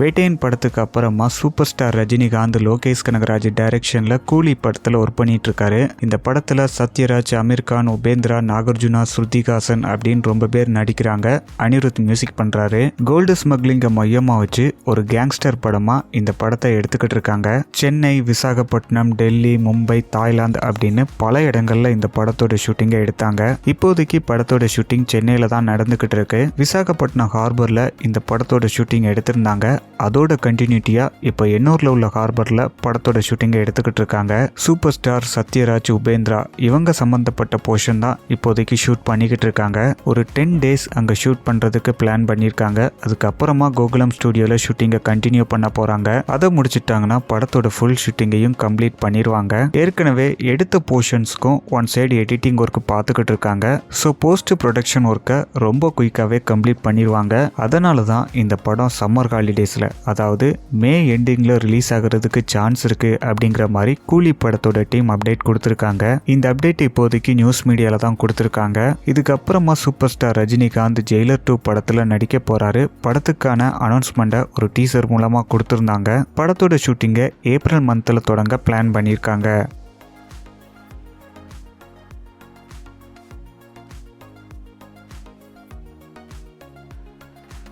வேட்டையன் படத்துக்கு அப்புறமா super star Rajinikanth Lokesh Kanagaraj டைரக்ஷனில் கூலி படத்தில் ஒர்க் பண்ணிட்டு இருக்காரு இந்த படத்தில் சத்யராஜ் அமீர்கான் உபேந்திரா நாகார்ஜுனா ஸ்ருதிகாசன் அப்படின்னு ரொம்ப பேர் நடிக்கிறாங்க. அனிருத் மியூசிக் பண்ணுறாரு கோல்டு ஸ்மக்லிங்கை மையமாக வச்சு ஒரு கேங்ஸ்டர் படமாக இந்த படத்தை எடுத்துக்கிட்டு இருக்காங்க. சென்னை விசாகப்பட்டினம் டெல்லி மும்பை தாய்லாந்து அப்படின்னு பல இடங்களில் இந்த படத்தோட ஷூட்டிங்கை எடுத்தாங்க. இப்போதைக்கு படத்தோட ஷூட்டிங் சென்னையில் தான் நடந்துக்கிட்டு இருக்கு. விசாகப்பட்டினம் ஹார்பரில் இந்த படத்தோட ஷூட்டிங் எடுத்திருந்தாங்க. அதோட கண்டினியூட்டியாக இப்போ எண்ணூரில் உள்ள ஹார்பரில் படத்தோட ஷூட்டிங்கை எடுத்துக்கிட்டு இருக்காங்க சூப்பர் ஸ்டார் சத்யராஜ் உபேந்திரா இவங்க சம்மந்தப்பட்ட போர்ஷன் தான் இப்போதைக்கு ஷூட் பண்ணிக்கிட்டு இருக்காங்க ஒரு டென் டேஸ் அங்கே ஷூட் பண்ணுறதுக்கு பிளான் பண்ணியிருக்காங்க. அதுக்கப்புறமா கோகுலம் ஸ்டுடியோவில் ஷூட்டிங்கை கண்டினியூ பண்ண போகிறாங்க அதை முடிச்சிட்டாங்கன்னா படத்தோட ஃபுல் ஷூட்டிங்கையும் கம்ப்ளீட் பண்ணிடுவாங்க ஏற்கனவே எடுத்த போர்ஷன்ஸ்க்கும் ஒன் சைடு எடிட்டிங் ஒர்க் பார்த்துக்கிட்டு இருக்காங்க ஸோ போஸ்ட் ப்ரொடக்ஷன் ஒர்க்கை ரொம்ப குயிக்காகவே கம்ப்ளீட் பண்ணிடுவாங்க அதனால தான் இந்த படம் சம்மர் ஹாலிடேஸ் ஹாலிடேஸில் அதாவது மே எண்டிங்கில் ரிலீஸ் ஆகிறதுக்கு சான்ஸ் இருக்குது அப்படிங்கிற மாதிரி கூலி படத்தோட டீம் அப்டேட் கொடுத்துருக்காங்க. இந்த அப்டேட் இப்போதைக்கு நியூஸ் மீடியாவில் தான் கொடுத்துருக்காங்க. இதுக்கப்புறமா super star Rajinikanth Jailer two படத்தில் நடிக்க போகிறாரு படத்துக்கான அனௌன்ஸ்மெண்ட்டை ஒரு டீசர் மூலமாக கொடுத்துருந்தாங்க. படத்தோட ஷூட்டிங்கை ஏப்ரல் மந்தில் தொடங்க பிளான் பண்ணியிருக்காங்க.